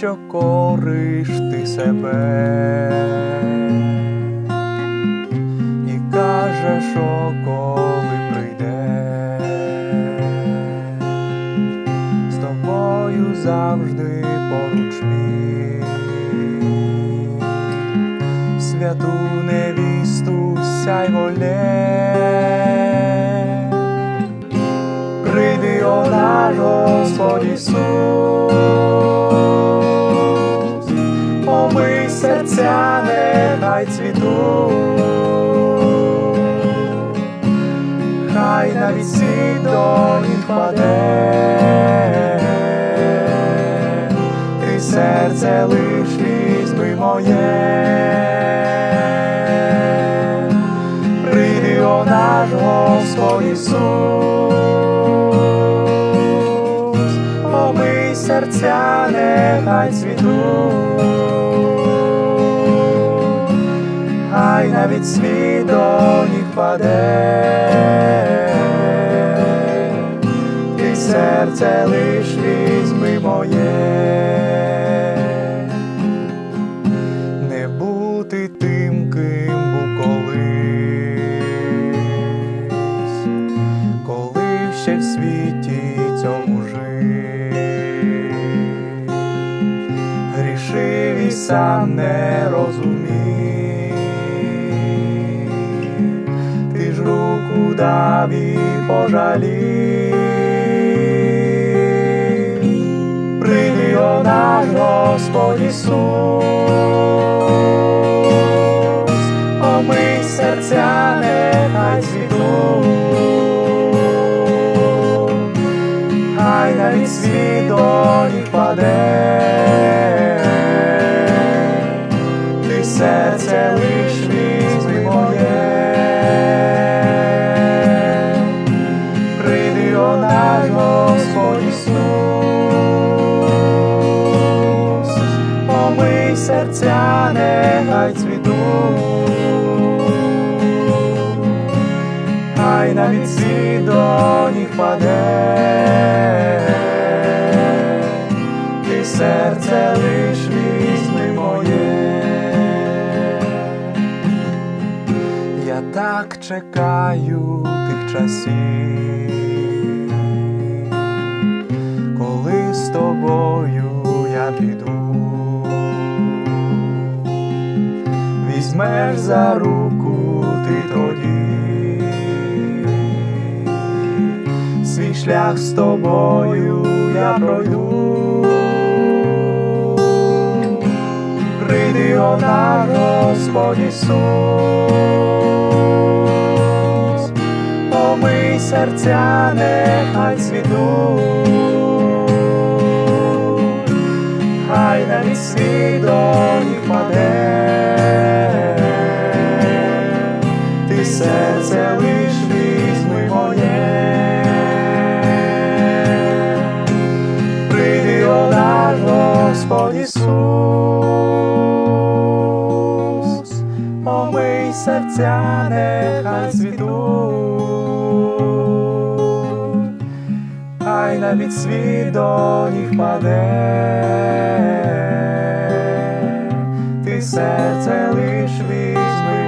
що кориш ти себе, і кажеш, що коли прийде, з тобою завжди поруч він, святу невісту сяй волє. Прийди, о наш Господь Ісус, хай навіть світ до них паде, ти серце лиш візьми моє. Прийди, о наш Господь Ісус, помий серця, нехай цвіту, хай навіть світ до них паде, серце лиш візьми моє. Не бути тим, ким був колись, коли ще в світі цьому жив, грішив сам не розумів, ти ж руку дав і пожалів. Господь Ісус, омий серця, нехай цвіту, хай навіть світ до них паде, серця, нехай цвіту, хай навіть світ до них паде, ти серце лиш візьми моє. Я так чекаю тих часів, візьмеш за руку ти тоді, свій шлях з тобою я пройду. Прийди, о наш Господь Ісус, помий серця, нехай цвіту, серце лиш візьми моє. Прийди, о наш Господь Ісус, помий серця, нехай цвітуть, хай навіть світ до них паде, ти серце лиш візьми.